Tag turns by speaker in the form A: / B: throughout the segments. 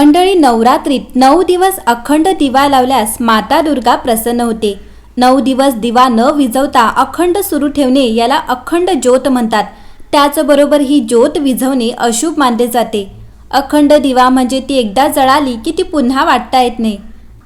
A: मंडळी नवरात्रीत नऊ दिवस अखंड दिवा लावल्यास माता दुर्गा प्रसन्न होते. नऊ दिवस दिवा न विझवता अखंड सुरू ठेवणे याला अखंड ज्योत म्हणतात. त्याचबरोबर ही ज्योत विझवणे अशुभ मानले जाते. अखंड दिवा म्हणजे ती एकदा जळाली की ती पुन्हा वाटता येत नाही.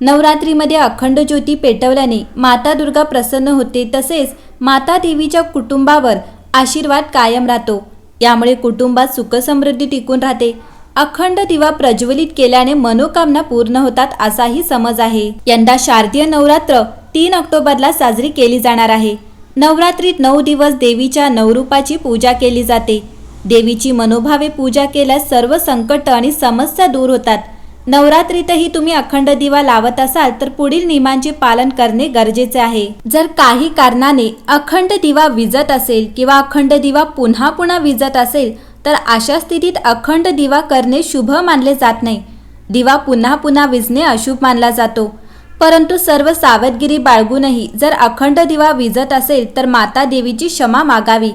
A: नवरात्रीमध्ये अखंड ज्योती पेटवल्याने माता दुर्गा प्रसन्न होते तसेच माता देवीच्या कुटुंबावर आशीर्वाद कायम राहतो. यामुळे कुटुंबात सुखसमृद्धी टिकून राहते. अखंड दिवा प्रज्वलित केल्याने मनोकामना पूर्ण होतात असाही समज आहे. यंदा शारदीय नवरात्र तीन ऑक्टोबरला साजरी केली जाणार आहे. नवरात्रीत नऊ दिवस देवीच्या नवरूपाची पूजा केली जाते. देवीची मनोभावे पूजा केल्यास सर्व संकट आणि समस्या दूर होतात. नवरात्रीतही तुम्ही अखंड दिवा लावत असाल तर पुढील नियमांचे पालन करणे गरजेचे आहे. जर काही कारणाने अखंड दिवा विजत असेल किंवा अखंड दिवा पुन्हा पुन्हा विजत असेल तर अशा स्थितीत अखंड दिवा करणे शुभ मानले जात नाही. दिवा पुन्हा पुन्हा विजणे अशुभ मानला जातो. परंतु सर्व सावधगिरी बाळगूनही जर अखंड दिवा विजत असेल तर माता देवीची क्षमा मागावी.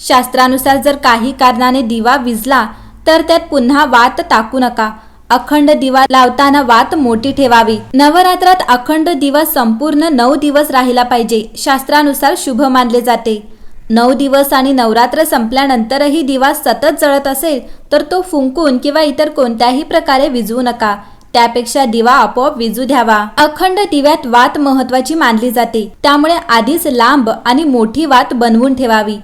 A: शास्त्रानुसार जर काही कारणाने दिवा विजला तर त्यात पुन्हा वात टाकू नका. अखंड दिवा लावताना वात मोठी ठेवावी. नवरात्रात अखंड दिवा संपूर्ण नऊ दिवस राहिला पाहिजे. शास्त्रानुसार शुभ मानले जाते. नऊ दिवस आणि नवरात्र संपल्यानंतरही दिवा सतत जळत असेल तर तो फुंकून किंवा इतर कोणत्याही प्रकारे विजवू नका. त्यापेक्षा दिवा आपोआप विजू द्यावा. अखंड दिव्यात वात महत्वाची मानली जाते. त्यामुळे आधीच लांब आणि मोठी वात बनवून ठेवावी.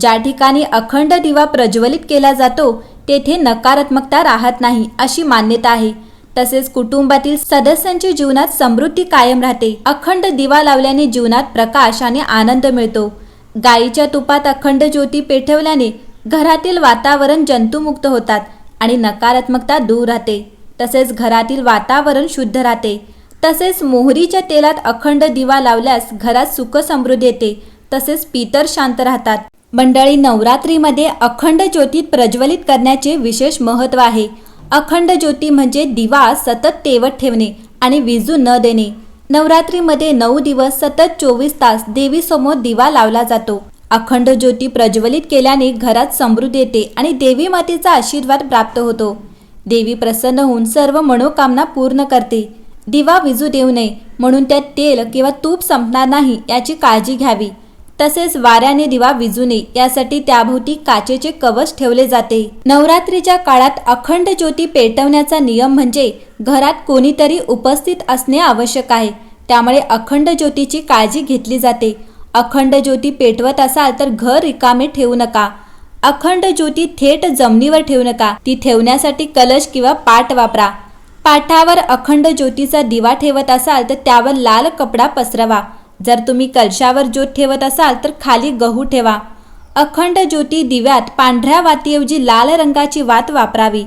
A: ज्या ठिकाणी अखंड दिवा प्रज्वलित केला जातो तेथे नकारात्मकता राहत नाही अशी मान्यता आहे. तसेच कुटुंबातील सदस्यांच्या जीवनात समृद्धी कायम राहते. अखंड दिवा लावल्याने जीवनात प्रकाश आणि आनंद मिळतो. गाईच्या तुपात अखंड ज्योती पेठवल्याने घरातील वातावरण जंतुमुक्त होतात आणि नकारात्मकता दूर राहते. तसेच घरातील वातावरण शुद्ध राहते. तसेच मोहरीच्या तेलात अखंड दिवा लावल्यास घरात सुख समृद्धी येते. तसेच पितर शांत राहतात. मंडळी नवरात्रीमध्ये अखंड ज्योतीत प्रज्वलित करण्याचे विशेष महत्त्व आहे. अखंड ज्योती म्हणजे दिवा सतत तेवत ठेवणे आणि विजू न देणे. नवरात्रीमध्ये नऊ दिवस सतत चोवीस तास देवीसमोर दिवा लावला जातो. अखंड ज्योती प्रज्वलित केल्याने घरात समृद्ध येते आणि देवी मातेचा आशीर्वाद प्राप्त होतो. देवी प्रसन्न होऊन सर्व मनोकामना पूर्ण करते. दिवा विजू देऊ नये म्हणून त्यात तेल किंवा तूप संपणार नाही याची काळजी घ्यावी. तसेच वाऱ्याने दिवा विजू नये. यासाठी त्याभोवती काचेचे कवच ठेवले जाते. नवरात्रीच्या काळात अखंड ज्योती पेटवण्याचा नियम म्हणजे घरात कोणीतरी उपस्थित असणे आवश्यक आहे. त्यामुळे अखंड ज्योतीची काळजी घेतली जाते. अखंड ज्योती पेटवत असाल तर घर रिकामे ठेवू नका. अखंड ज्योती थेट जमिनीवर ठेवू नका. ती ठेवण्यासाठी कलश किंवा पाट वापरा. पाठावर अखंड ज्योतीचा दिवा ठेवत असाल तर त्यावर लाल कपडा पसरवा. जर तुम्ही कलशावर ज्योत ठेवत असाल तर खाली गहू ठेवा. अखंड ज्योती दिव्यात पांढऱ्या वातीऐवजी लाल रंगाची वात वापरावी.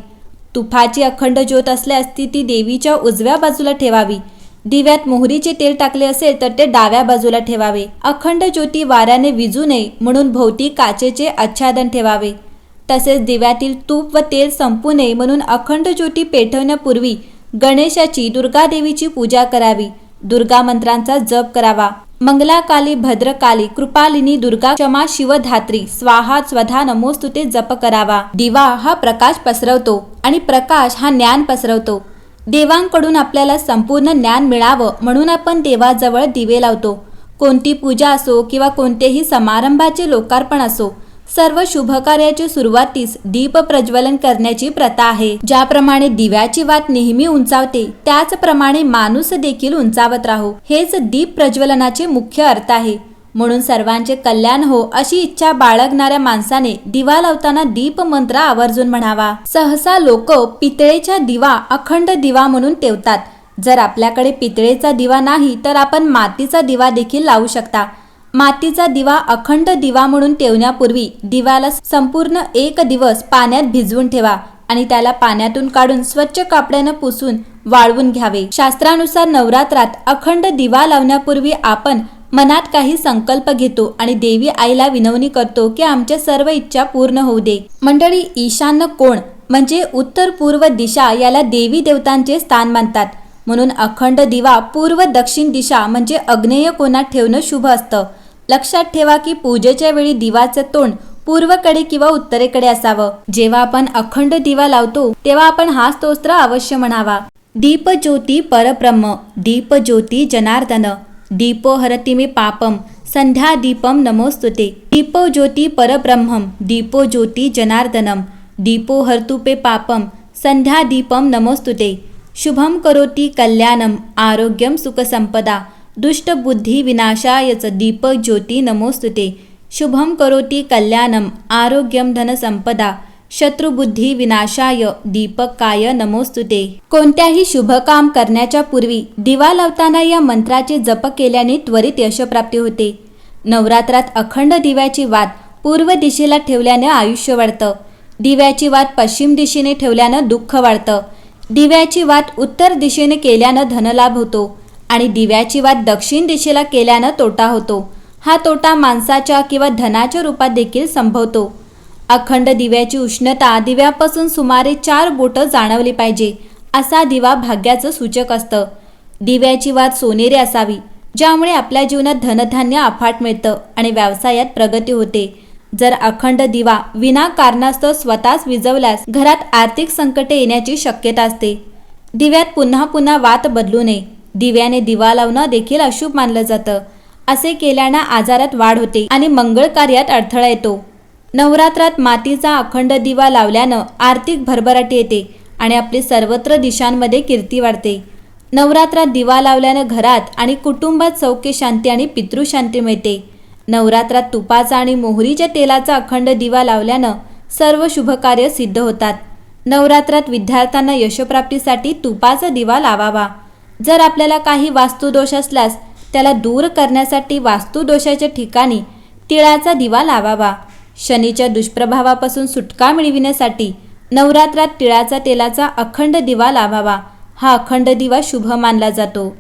A: तुफाची अखंड ज्योत असल्यास ती ती देवीच्या उजव्या बाजूला ठेवावी. दिव्यात मोहरीचे तेल टाकले असेल तर ते डाव्या बाजूला ठेवावे. अखंड ज्योती वाऱ्याने विजू नये म्हणून भोवती काचेचे आच्छादन ठेवावे. तसेच दिव्यातील तूप व तेल संपू नये म्हणून अखंड ज्योती पेटवण्यापूर्वी गणेशाची दुर्गादेवीची पूजा करावी. दुर्गा मंत्रांचा जप करावा. मंगलाकाली भद्रकाली कृपालिनी दुर्गा क्षमा शिवधात्री स्वाहा स्वधा नमोस्तुते जप करावा. दिवा हा प्रकाश पसरवतो आणि प्रकाश हा ज्ञान पसरवतो. देवांकडून आपल्याला संपूर्ण ज्ञान मिळावं म्हणून आपण देवाजवळ दिवे लावतो. कोणती पूजा असो किंवा कोणतेही समारंभाचे लोकार्पण असो सर्व शुभकार्याच्या सुरुवातीस दीप प्रज्वलन करण्याची प्रथा आहे. ज्याप्रमाणे दिव्याची वात नेहमी उंचावते त्याचप्रमाणे माणूस देखील उंचावत राहो. हेच दीप प्रज्वलनाचे मुख्य अर्थ आहे. म्हणून सर्वांचे कल्याण हो अशी इच्छा बाळगणाऱ्या माणसाने दिवा लावताना दीप मंत्र आवर्जून म्हणावा. सहसा लोक पितळेच्या दिवा अखंड दिवा म्हणून ठेवतात. जर आपल्याकडे पितळेचा दिवा नाही तर आपण मातीचा दिवा देखील लावू शकता. मातीचा दिवा अखंड दिवा म्हणून ठेवण्यापूर्वी दिव्याला संपूर्ण एक दिवस पाण्यात भिजवून ठेवा आणि त्याला पाण्यातून काढून स्वच्छ कापड्यानं पुसून वाळवून घ्यावे. शास्त्रानुसार नवरात्रात अखंड दिवा लावण्यापूर्वी आपण मनात काही संकल्प घेतो आणि देवी आईला विनवणी करतो की आमच्या सर्व इच्छा पूर्ण होऊ दे. मंडळी ईशान्य कोण म्हणजे उत्तर पूर्व दिशा याला देवी देवतांचे स्थान मानतात. म्हणून अखंड दिवा पूर्व दक्षिण दिशा म्हणजे अग्नेय कोणात ठेवणं शुभ असतं. लक्षात ठेवा की पूजेच्या वेळी दिवाचं तोंड पूर्वकडे किंवा उत्तरेकडे असावं. जेव्हा आपण अखंड दिवा लावतो तेव्हा आपण हा स्तोत्र अवश्य म्हणावा. दीप ज्योती परब्रह्म दीप ज्योती जनार्दन दीपो हरती मे पापम संध्या दीपम नमोस्तुते. दीपो ज्योती परब्रह्मम दीपो ज्योती जनार्दनम दीपो हर्तुपे पापम संध्या दीपम नमोस्तुते. शुभम करोति कल्याणम आरोग्यम सुखसंपदा दुष्टबुद्धी विनाशायच दीपक ज्योती नमोस्तुते। शुभम करोति कल्याणम आरोग्यम धनसंपदा शत्रुबुद्धी विनाशाय दीपकाय नमोस्तुते। कोणत्याही शुभ काम करण्याच्या पूर्वी दिवा लावताना या मंत्राचे जप केल्याने त्वरित यशप्राप्ती होते। नवरात्रात अखंड दिव्याची वात पूर्व दिशेला ठेवल्याने आयुष्य वाढतं। दिव्याची वात पश्चिम दिशेने ठेवल्यानं दुःख वाढतं। दिव्याची वात उत्तर दिशेने केल्यानं धनलाभ होतो। आणि दिव्याची वात दक्षिण दिशेला केल्यानं तोटा होतो. हा तोटा माणसाच्या किंवा धनाच्या रूपात देखील संभवतो. अखंड दिव्याची उष्णता दिव्यापासून सुमारे चार बोटं जाणवली पाहिजे असा दिवा भाग्याचं सूचक असतं. दिव्याची वात सोनेरी असावी ज्यामुळे आपल्या जीवनात धनधान्य अफाट मिळतं आणि व्यवसायात प्रगती होते. जर अखंड दिवा विना कारणास्तव स्वतःच विजवल्यास घरात आर्थिक संकटे येण्याची शक्यता असते. दिव्यात पुन्हा पुन्हा वात बदलू नये. दिव्याने दिवा लावणं देखील अशुभ मानलं जातं. असे केल्यानं आजारात वाढ होते आणि मंगळ कार्यात अडथळा येतो. नवरात्रात मातीचा अखंड दिवा लावल्यानं आर्थिक भरभराटी येते आणि आपली सर्वत्र दिशांमध्ये कीर्ती वाढते. नवरात्रात दिवा लावल्यानं घरात आणि कुटुंबात सौख्य शांती आणि पितृशांती मिळते. नवरात्रात तुपाचा आणि मोहरीच्या तेलाचा अखंड दिवा लावल्यानं सर्व शुभकार्य सिद्ध होतात. नवरात्रात विद्यार्थ्यांना यशप्राप्तीसाठी तुपाचा दिवा लावावा. जर आपल्याला काही वास्तुदोष असल्यास त्याला दूर करण्यासाठी वास्तुदोषाच्या ठिकाणी तिळाचा दिवा लावावा. शनीच्या दुष्प्रभावापासून सुटका मिळविण्यासाठी नवरात्रात तिळाचा तेलाचा अखंड दिवा लावावा. हा अखंड दिवा शुभ मानला जातो.